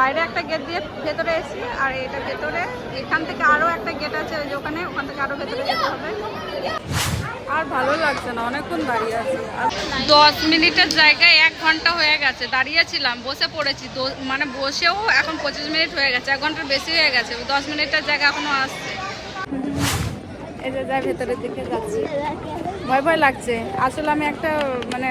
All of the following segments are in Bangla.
বাইরে একটা গেট দিয়ে ভেতরে এসি আর এটা ভেতরে এখান থেকে আরও একটা গেট আছে ওই যে ওখানে ওখান থেকে আরও ভেতরে যেতে হবে। আর ভালো লাগছে না অনেকক্ষণ দাঁড়িয়ে আছি। দশ মিনিটের জায়গায় এক ঘণ্টা হয়ে গেছে দাঁড়িয়েছিলাম বসে পড়েছি দো- মানে বসেও এখন পঁচিশ মিনিট হয়ে গেছে এক ঘণ্টার বেশি হয়ে গেছে দশ মিনিটের জায়গা এখনও আসছে। এই যে যাই ভেতরের দিকে যাচ্ছি। ভয় ভয় লাগছে আসলে আমি একটা মানে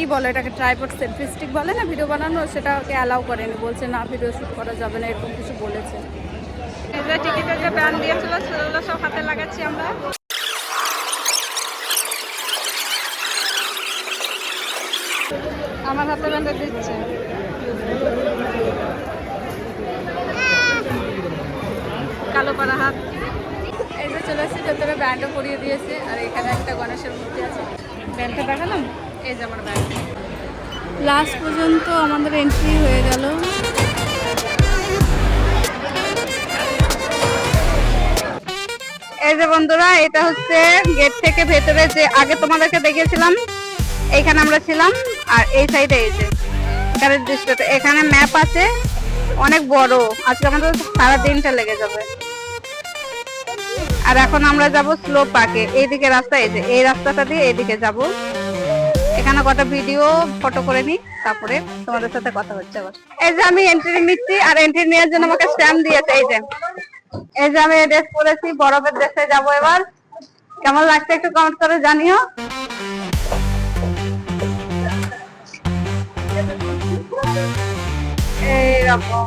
কি বলে এটাকে ট্রাইপড সেলফি স্টিক বলে না ভিডিও বানানো সেটাকে অ্যালাউ করেনি। বলছে না ভিডিও শ্যুট করা যাবে না এরকম কিছু বলেছে। যে টিকিটের যে ব্যান দিয়েছিল সেগুলো সব হাতে লাগাচ্ছি আমরা। আমার হাতে বেঁধে দিচ্ছে। কালো পাড়া হাত। এই যে চলে এসেছি ভেতরে ব্যান্ডও পরিয়ে দিয়েছে আর এখানে একটা গণেশের মূর্তি আছে। ব্যান্ডটা দেখালাম? এই যে আমার ব্যান্ড লাস্ট পর্যন্ত আমাদের এন্ট্রি হয়ে গেল। এই যে বন্ধুরা, এটা হচ্ছে গেট থেকে ভেতরে যে আগে তোমাদেরকে দেখিয়েছিলাম এইখানে আমরা ছিলাম, আর এই সাইডে এই যে দৃশ্যটা। এখানে ম্যাপ আছে, অনেক বড়। আজকে আমাদের সারা দিনটা লেগে যাবে। আর এখন আমরা যাব স্লো পার্কে এইদিকে রাস্তা, এই যে, এই রাস্তাটা দিয়ে এইদিকে যাব। এখানে কটা ভিডিও ফটো করে নি, তারপরে তোমাদের সাথে কথা হচ্ছে আবার। এই যে আমি এন্ট্রি নিচ্ছি, আর এন্ট্রি নেওয়ার জন্য আমাকে স্ট্যাম্প দিয়েছে, এই যে। এই যে আমি ড্রেস পরেছি, বরফের দেশে যাব এবার। কেমন লাগছে একটু কমেন্ট করে জানিও। এইরকম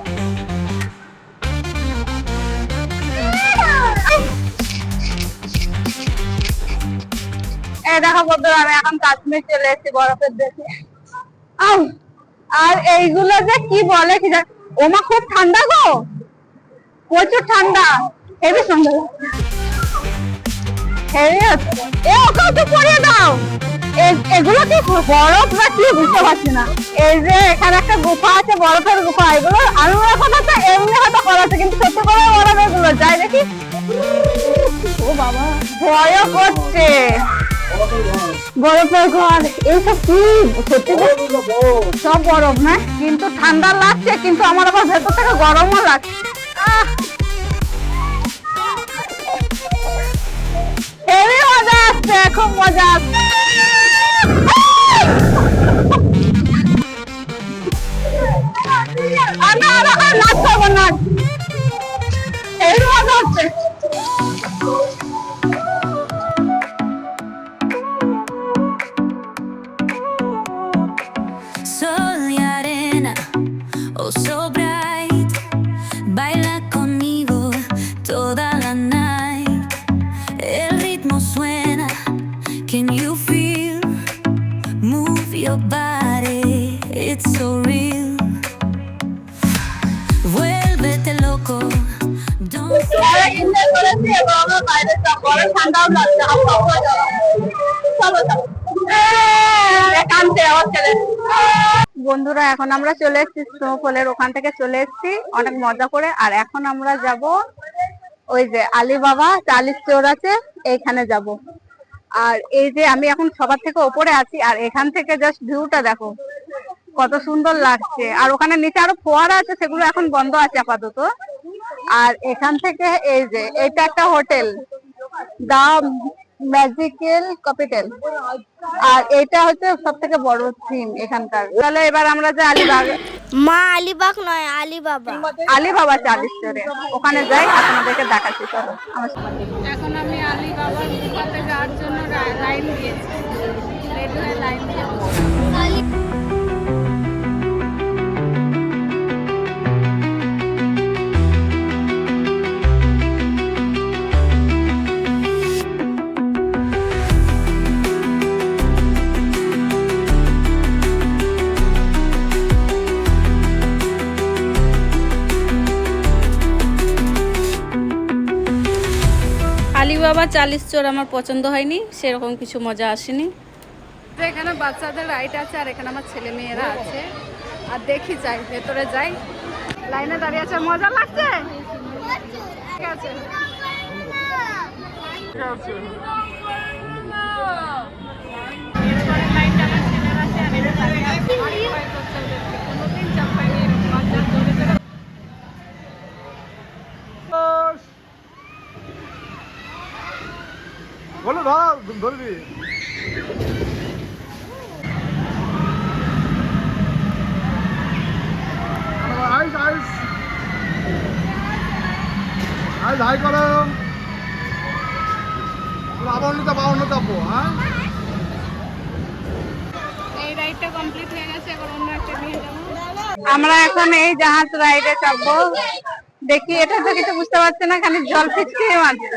এই দেখো বন্ধুরা, আমি এখন কাশ্মীর চলে এসেছি বরফের দেশে। আর এইগুলো যে কি বলে কি ওমা, খুব ঠান্ডা গো। প্রচুর ঠান্ডা। হেবি সুন্দর একটু পরিয়ে দাও। বুঝতে পারছি না। এই যে এখানে একটা গুফা আছে, বরফের গুফা। এগুলো মনে কথা তো এমনি হয়তো করা আছে, কিন্তু বরফ এগুলো যাই দেখি। ও ভয়ও করছে। বরফের ঘর এইসব কি সত্যি সব বরফ না কিন্তু ঠান্ডা লাগছে কিন্তু আমার আবার ভেতর থেকে গরমও লাগছে আহ! মজা আসছে খুব মজা আসছে নাচ করব নাচ মজা হচ্ছে ছেলে। বন্ধুরা, এখন আমরা চলে এসেছি স্নোফলের ওখান থেকে চলে এসেছি। অনেক মজা করে। আর এখন আমরা যাব ওই যে আলিবাবা চালিশ চোর আছে, এইখানে যাব। আর এই যে আমি এখন সবার থেকে ওপরে আছি, আর এখান থেকে জাস্ট ভিউটা দেখো। কত সুন্দর লাগছে। আর ওখানে নিচে আরও ফোয়ারা আছে, সেগুলো এখন বন্ধ আছে আপাতত। আর এখান থেকে এই যে এটা একটা হোটেল। দা ম্যাজিক্যাল ক্যাপিটাল আর এটা হচ্ছে সব থেকে বড় থিম এখানকার। তাহলে এবার আমরা যে আলিবাগ। মা আলিবাগ নয় আলিবাবা। আলিবাবা চালিশ চরে ওখানে যাই আপনাদেরকে দেখাচ্ছি চলো। এখন আমি আলিবাবার গুফাতে যাওয়ার জন্য লাইন চালিশ চোর আমার পছন্দ হয়নি সেরকম কিছু মজা আসেনি। এখানে বাচ্চাদের রাইট আছে আর এখানে আমার ছেলে মেয়েরা আছে। আর দেখি যাই ভেতরে যাই। লাইনে দাঁড়িয়ে আছে মজা লাগছে? ঠিক আছে। লাইনটা আমার ছেলের আছে আর এটা দাঁড়িয়ে আছে। অনেক ভয় করছে ওদেরকে। কোনোদিন চাপায়নি এরকম বাচ্চা জোরে জোরে বলো ধরা ধরবি আইস আইস। আইস হাই করো। আবার নিতে পাবো নিতে হ্যাঁ? এই রাইডটা কমপ্লিট হয়ে গেছে অন্য একটা আমরা এখন এই জাহাজ রাইডে চাপবো। দেখি এটা তো কিছু বুঝতে পারছি না খালি জল পিচকে মারছে।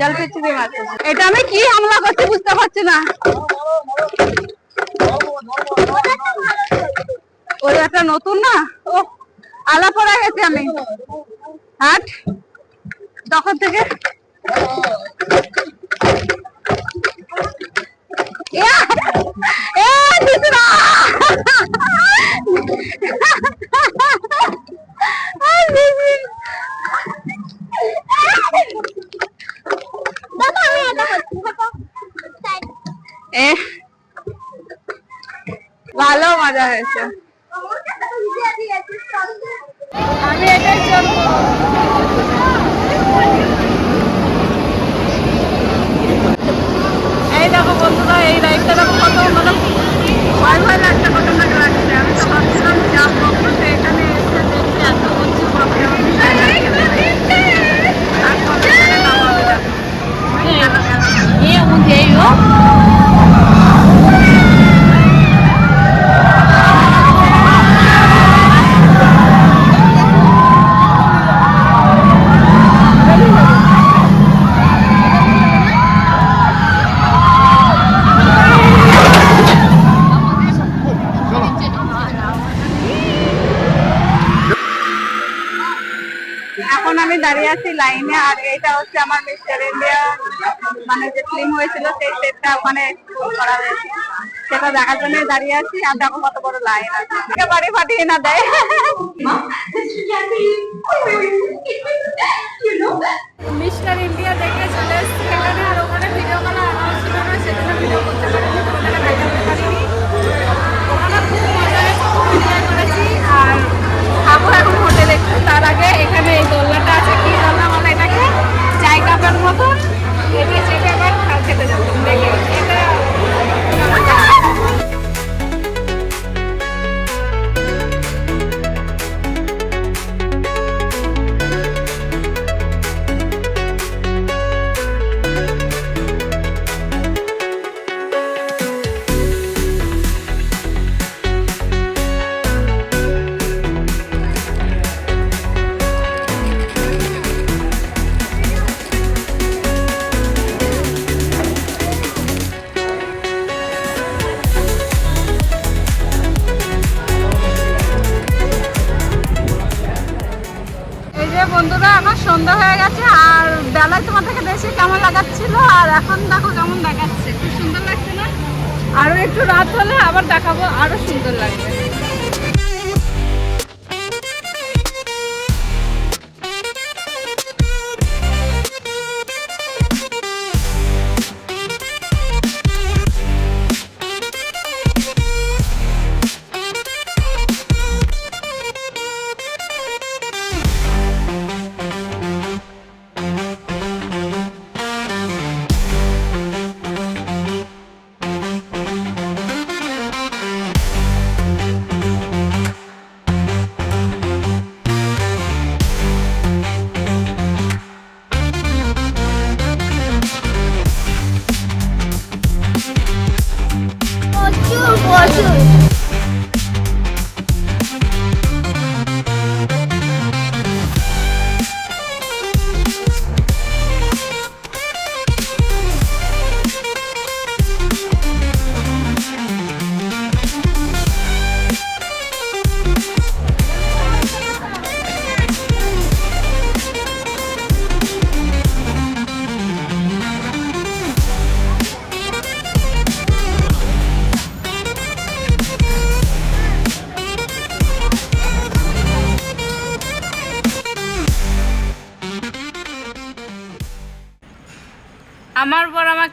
জল পিচকে মারছে এটা আমি কি হামলা করছি বুঝতে পারছি না। ওই একটা নতুন না? ও আলা পড়া গেছে আমি। হাট তখন থেকে ইয়া! এ, দিদি না! আ, দিদি! এ, ভালো মজা হয়েছে। আমি এটাই চলবো এই দেখো বন্ধুরা এই রাইডটা দেখো কত মানে আমার মিস্টার ইন্ডিয়া মানে যে ফিল্ম হয়েছিল সেই সেটটা ওখানে করা হয়েছে। সেটা দেখার জন্য দাঁড়িয়ে আছি আর দেখো কত বড় লাইন আছে। বাড়ি ফাটিয়ে না দেয় মিস্টার ইন্ডিয়া দেখে চলে এসেছি এখানে আর ওখানে ভিডিও করা অ্যালাউ ছিল না সেজন্য ভিডিও করতে পারিনি তোমাদের দেখাতে পারিনি। ওখানে খুব মজা এনজয় করেছি আর খাব এখন হোটেলে তার আগে এখানে এই দোলনাটা আছে কি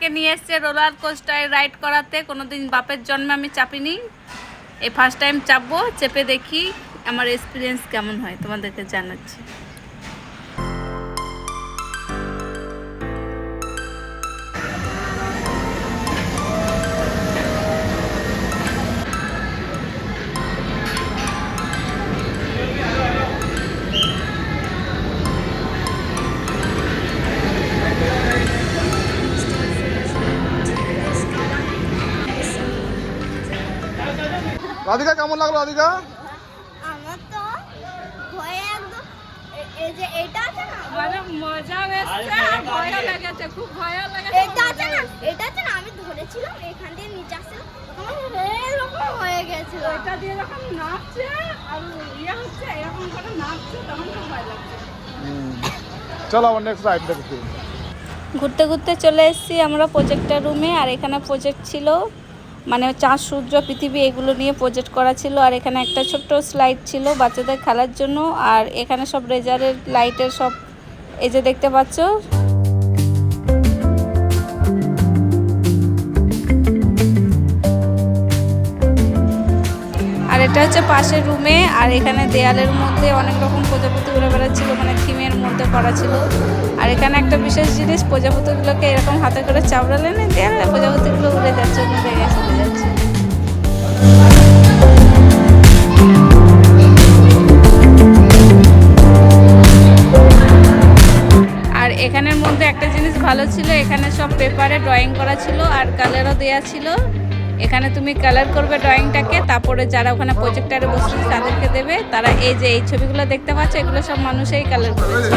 আমাকে নিয়ে এসছে রোলার কোস্টায় রাইড করাতে। কোনো দিন বাপের জন্মে আমি চাপিনি। এই ফার্স্ট টাইম চাপবো, চেপে দেখি আমার এক্সপিরিয়েন্স কেমন হয়, তোমাদেরকে জানাচ্ছি। রাধিকা কেমন লাগল রাধিকা? আমার তো ভয়ে একদম এই যে এটা আছে না? মানে মজা এসছে আর ভয়ও লেগেছে খুব ভয়ও লেগেছে এটা আছে না? এটা আছে না? আমি ধরেছিলাম এখান দিয়ে নিচে আসছিলাম আমার এরকম হয়ে গেছিল। এটা দিয়ে যখন নাচছে আর ইয়ে হচ্ছে এরকম করে নাচছে তখন খুব ভয় লাগছে। চলো আবার নেক্সট রাইড দেখছি ঘুরতে ঘুরতে চলে এসেছি আমরা প্রজেক্টর রুমে আর এখানে প্রজেক্ট ছিল মানে চাঁদ, সূর্য, পৃথিবী এগুলো নিয়ে প্রজেক্ট করা ছিল। আর এখানে একটা ছোট্ট স্লাইড ছিল বাচ্চাদের খেলার জন্য। আর এখানে সব রেজারের লাইটের সব, এই যে দেখতে পাচ্ছ। আর এটা হচ্ছে পাশের রুমে আর এখানে দেয়ালের মধ্যে অনেক রকম প্রজাপতি উড়ে বেড়াচ্ছিল মানে থিমের মধ্যে করা ছিল। আর এখানে একটা বিশেষ জিনিস, প্রজাপতিগুলোকে এরকম হাতে করে চাবড়ালে না দেয়ালে প্রজাপতিগুলো উড়ে যাচ্ছে অন্য জায়গায় চলে যাচ্ছে। আর এখানের মধ্যে একটা জিনিস ভালো ছিল, এখানে সব পেপারে ড্রয়িং করা ছিল, আর কালারও দেয়া ছিল। এখানে তুমি কালার করবে ড্রয়িংটাকে তারপরে যারা ওখানে প্রজেক্টারে বসছে তাদেরকে দেবে। তারা এই যে এই ছবিগুলো দেখতে পাচ্ছ, এগুলো সব মানুষেই কালার করেছে।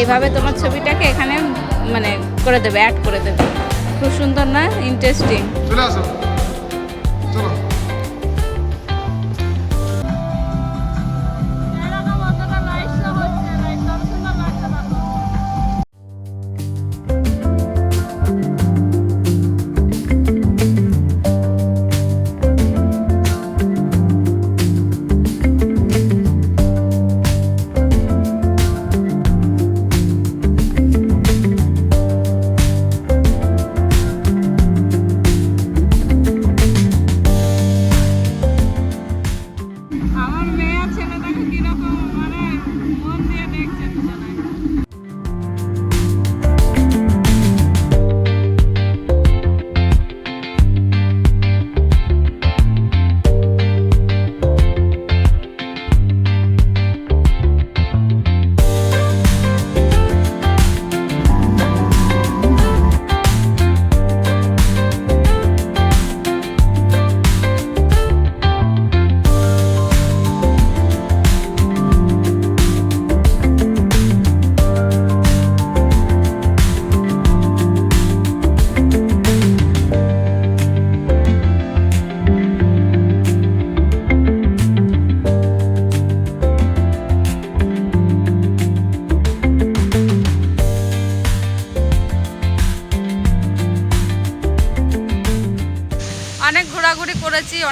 এইভাবে তোমার ছবিটাকে এখানে মানে করে দেবে অ্যাড করে দেবে। খুব সুন্দর না? ইন্টারেস্টিং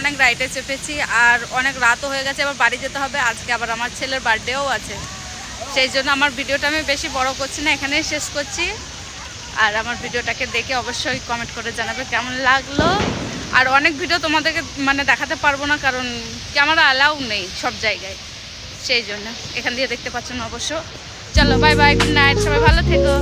অনেক রাইডে চেপেছি আর অনেক রাতও হয়ে গেছে, এবার বাড়ি যেতে হবে। আজকে আবার আমার ছেলের বার্থডেও আছে। সেই জন্য আমার ভিডিওটা আমি বেশি বড় করছি না, এখানেই শেষ করছি। আর আমার ভিডিওটাকে দেখে অবশ্যই কমেন্ট করে জানাবে কেমন লাগল। আর অনেক ভিডিও তোমাদেরকে মানে দেখাতে পারব না, কারণ ক্যামেরা অ্যালাউ নেই সব জায়গায়। সেই জন্য এখান দিয়ে দেখতে পাচ্ছেন অবশ্য। চলো বাই বাই গুড নাইট সবাই ভালো থেকো।